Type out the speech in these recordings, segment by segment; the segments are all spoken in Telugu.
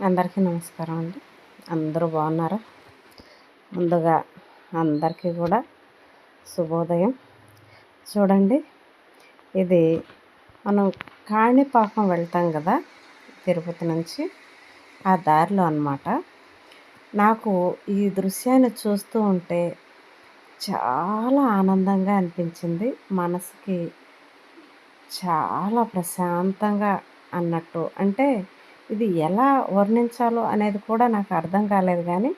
అందరికీ నమస్కారం అండి. అందరూ బాగున్నారా? ముందుగా అందరికీ కూడా శుభోదయం. చూడండి ఇది మనం కాణిపాకం వెళ్తాం కదా తిరుపతి నుంచి ఆ దారిలో అన్నమాట. నాకు ఈ దృశ్యాన్ని చూస్తూ ఉంటే చాలా ఆనందంగా అనిపించింది. మనసుకి చాలా ప్రశాంతంగా అన్నట్టు. అంటే ఇది ఎలా వర్ణించాలో అనేది కూడా నాకు అర్థం కాలేదు కానీ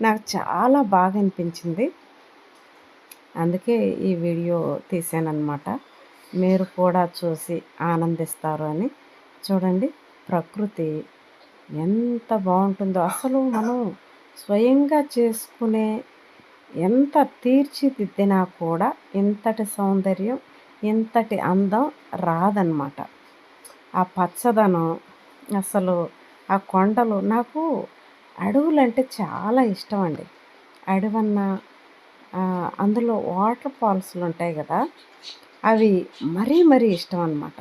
నాకు చాలా బాగా అనిపించింది. అందుకే ఈ వీడియో తీసానమాట మీరు కూడా చూసి ఆనందిస్తారు అని. చూడండి ప్రకృతి ఎంత బాగుంటుందో. అసలు మనం స్వయంగా చేసుకునే ఎంత తీర్చిదిద్దినా కూడా ఇంతటి సౌందర్యం ఇంతటి అందం రాదనమాట ఆ పచ్చదనం అసలు ఆ కొండలు నాకు అడవులు అంటే చాలా ఇష్టం అండి అడవన్న అందులో వాటర్ ఫాల్స్లు ఉంటాయి కదా అవి మరీ మరీ ఇష్టం అనమాట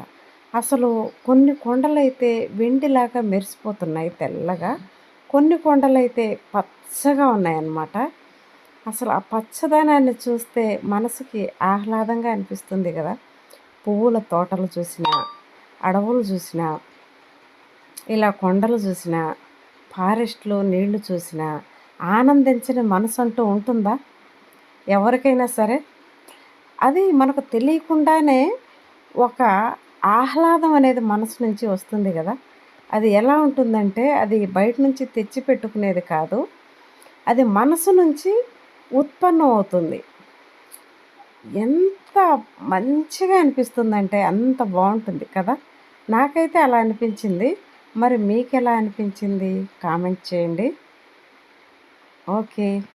అసలు కొన్ని కొండలైతే వెండిలాగా మెరిసిపోతున్నాయి తెల్లగా కొన్ని కొండలైతే పచ్చగా ఉన్నాయన్నమాట. అసలు ఆ పచ్చదనాన్ని చూస్తే మనసుకి ఆహ్లాదంగా అనిపిస్తుంది కదా. పువ్వుల తోటలు చూసినా అడవులు చూసినా ఇలా కొండలు చూసినా ఫారెస్ట్లో నీళ్ళు చూసినా ఆనందించని మనసు అంటూ ఉంటుందా? ఎవరికైనా సరే? అది మనకు తెలియకుండానే ఒక ఆహ్లాదం అనేది మనసు నుంచి వస్తుంది కదా. అది ఎలా ఉంటుందంటే అది బయట నుంచి తెచ్చి పెట్టుకునేది కాదు. అది మనసు నుంచి ఉత్పన్నం అవుతుంది ఎంత మంచిగా అనిపిస్తుందంటే అంత బాగుంటుంది కదా. నాకైతే అలా అనిపించింది. మరి మీకు ఎలా అనిపించింది? కామెంట్ చేయండి. ఓకే.